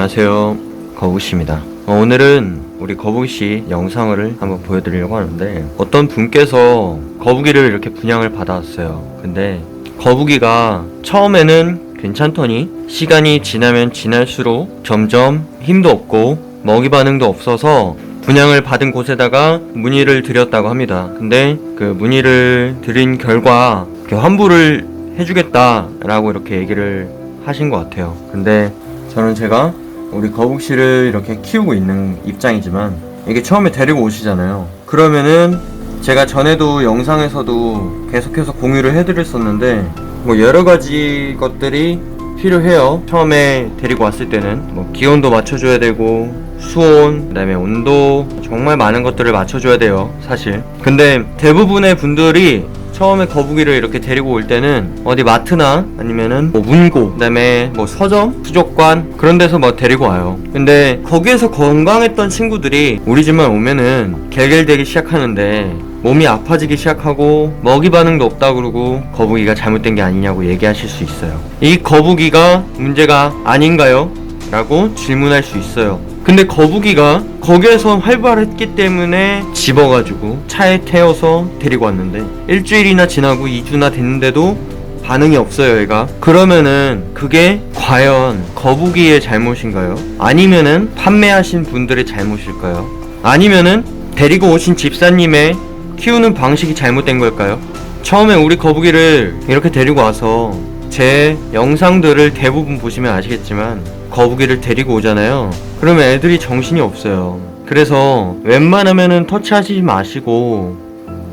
안녕하세요 거북씨입니다 어, 오늘은 우리 거북씨 영상을 한번 보여드리려고 하는데 어떤 분께서 거북이를 이렇게 분양을 받아왔어요 근데 거북이가 처음에는 괜찮더니 시간이 지나면 지날수록 점점 힘도 없고 먹이 반응도 없어서 분양을 받은 곳에다가 문의를 드렸다고 합니다. 근데 그 문의를 드린 결과 환불을 해주겠다라고 이렇게 얘기를 하신 것 같아요. 근데 저는 제가 우리 거북 씨를 이렇게 키우고 있는 입장이지만 이게 처음에 데리고 오시잖아요. 그러면은 제가 전에도 영상에서도 계속해서 공유를 해드렸었는데 뭐 여러 가지 것들이 필요해요. 처음에 데리고 왔을 때는 뭐 기온도 맞춰줘야 되고 수온, 그다음에 온도 정말 많은 것들을 맞춰줘야 돼요. 사실. 근데 대부분의 분들이 처음에 거북이를 이렇게 데리고 올 때는 어디 마트나 아니면은 뭐 문고 그다음에 뭐 서점, 수족관 그런 데서 뭐 데리고 와요. 근데 거기에서 건강했던 친구들이 우리 집만 오면은 갤갤대기 시작하는데 몸이 아파지기 시작하고 먹이 반응도 없다 그러고 거북이가 잘못된 게 아니냐고 얘기하실 수 있어요. 이 거북이가 문제가 아닌가요? 라고 질문할 수 있어요. 근데 거북이가 거기에서 활발했기 때문에 집어가지고 차에 태워서 데리고 왔는데 일주일이나 지나고 2주나 됐는데도 반응이 없어요, 얘가. 그러면은 그게 과연 거북이의 잘못인가요? 아니면은 판매하신 분들의 잘못일까요? 아니면은 데리고 오신 집사님의 키우는 방식이 잘못된 걸까요? 처음에 우리 거북이를 이렇게 데리고 와서 제 영상들을 대부분 보시면 아시겠지만 거북이를 데리고 오잖아요. 그러면 애들이 정신이 없어요. 그래서 웬만하면은 터치하시지 마시고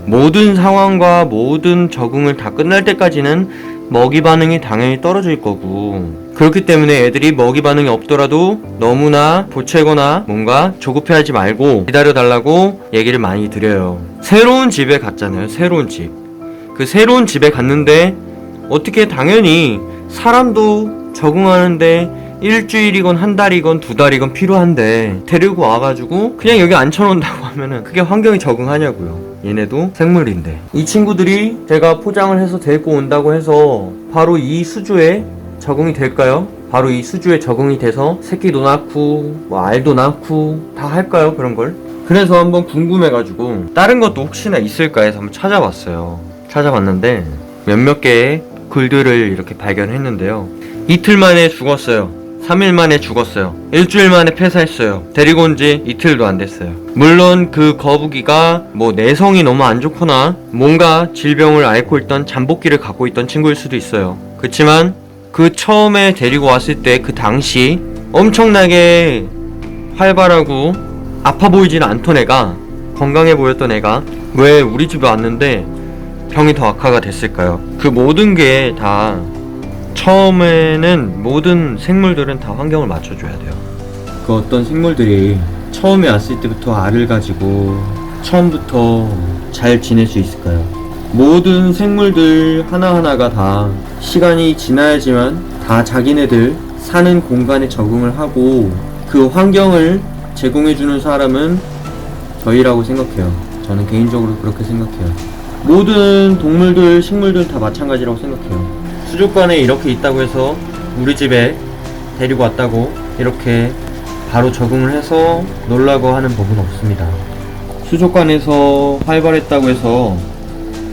모든 상황과 모든 적응을 다 끝날 때까지는 먹이 반응이 당연히 떨어질 거고 그렇기 때문에 애들이 먹이 반응이 없더라도 너무나 보채거나 뭔가 조급해하지 말고 기다려달라고 얘기를 많이 드려요. 새로운 집에 갔잖아요. 새로운 집. 그 새로운 집에 갔는데 어떻게 당연히 사람도 적응하는데 일주일이건 한 달이건 두 달이건 필요한데 데리고 와가지고 그냥 여기 앉혀놓는다고 하면은 그게 환경에 적응하냐고요. 얘네도 생물인데 이 친구들이 제가 포장을 해서 데리고 온다고 해서 바로 이 수조에 적응이 될까요? 바로 이 수조에 적응이 돼서 새끼도 낳고 뭐 알도 낳고 다 할까요 그런 걸? 그래서 한번 궁금해가지고 다른 것도 혹시나 있을까 해서 한번 찾아봤어요. 찾아봤는데 몇몇 개의 글들을 이렇게 발견했는데요. 이틀 만에 죽었어요. 3일 만에 죽었어요. 일주일 만에 폐사했어요. 데리고 온 지 이틀도 안 됐어요. 물론 그 거북이가 뭐 내성이 너무 안 좋거나 뭔가 질병을 앓고 있던 잠복기를 갖고 있던 친구일 수도 있어요. 그렇지만 그 처음에 데리고 왔을 때 그 당시 엄청나게 활발하고 아파 보이지는 않던 애가 건강해 보였던 애가 왜 우리 집에 왔는데 병이 더 악화가 됐을까요? 그 모든 게 다 처음에는 모든 생물들은 다 환경을 맞춰줘야 돼요. 그 어떤 생물들이 처음에 왔을 때부터 알을 가지고 처음부터 잘 지낼 수 있을까요? 모든 생물들 하나하나가 다 시간이 지나야지만 다 자기네들 사는 공간에 적응을 하고 그 환경을 제공해주는 사람은 저희라고 생각해요. 저는 개인적으로 그렇게 생각해요. 모든 동물들, 식물들 다 마찬가지라고 생각해요. 수족관에 이렇게 있다고 해서 우리 집에 데리고 왔다고 이렇게 바로 적응을 해서 놀라고 하는 법은 없습니다. 수족관에서 활발했다고 해서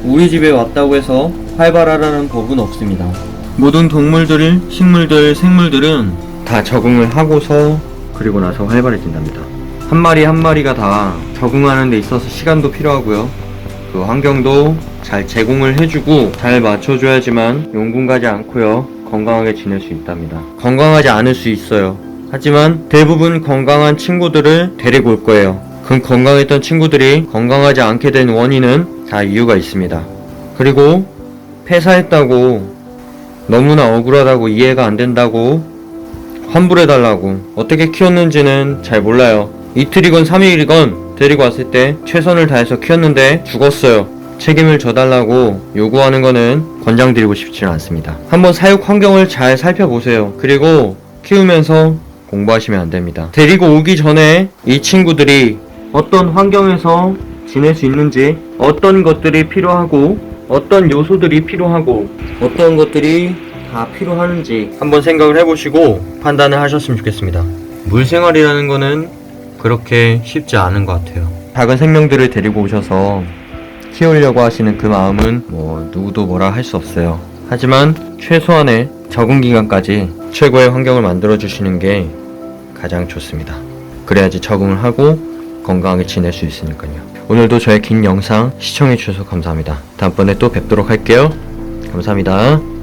우리 집에 왔다고 해서 활발하라는 법은 없습니다. 모든 동물들, 식물들, 생물들은 다 적응을 하고서 그리고 나서 활발해진답니다. 한 마리 한 마리가 다 적응하는 데 있어서 시간도 필요하고요. 그 환경도 잘 제공을 해주고 잘 맞춰줘야지만 용군 가지 않고요. 건강하게 지낼 수 있답니다. 건강하지 않을 수 있어요. 하지만 대부분 건강한 친구들을 데리고 올 거예요. 그 건강했던 친구들이 건강하지 않게 된 원인은 다 이유가 있습니다. 그리고 폐사했다고 너무나 억울하다고 이해가 안 된다고 환불해달라고 어떻게 키웠는지는 잘 몰라요. 이틀이건 3일이건 데리고 왔을 때 최선을 다해서 키웠는데 죽었어요. 책임을 져달라고 요구하는 거는 권장드리고 싶지는 않습니다. 한번 사육 환경을 잘 살펴보세요. 그리고 키우면서 공부하시면 안 됩니다. 데리고 오기 전에 이 친구들이 어떤 환경에서 지낼 수 있는지, 어떤 것들이 필요하고, 어떤 요소들이 필요하고, 어떤 것들이 다 필요하는지 한번 생각을 해보시고 판단을 하셨으면 좋겠습니다. 물 생활이라는 거는 그렇게 쉽지 않은 것 같아요. 작은 생명들을 데리고 오셔서 키우려고 하시는 그 마음은 뭐 누구도 뭐라 할 수 없어요. 하지만 최소한의 적응 기간까지 최고의 환경을 만들어 주시는 게 가장 좋습니다. 그래야지 적응을 하고 건강하게 지낼 수 있으니까요. 오늘도 저의 긴 영상 시청해 주셔서 감사합니다. 다음번에 또 뵙도록 할게요. 감사합니다.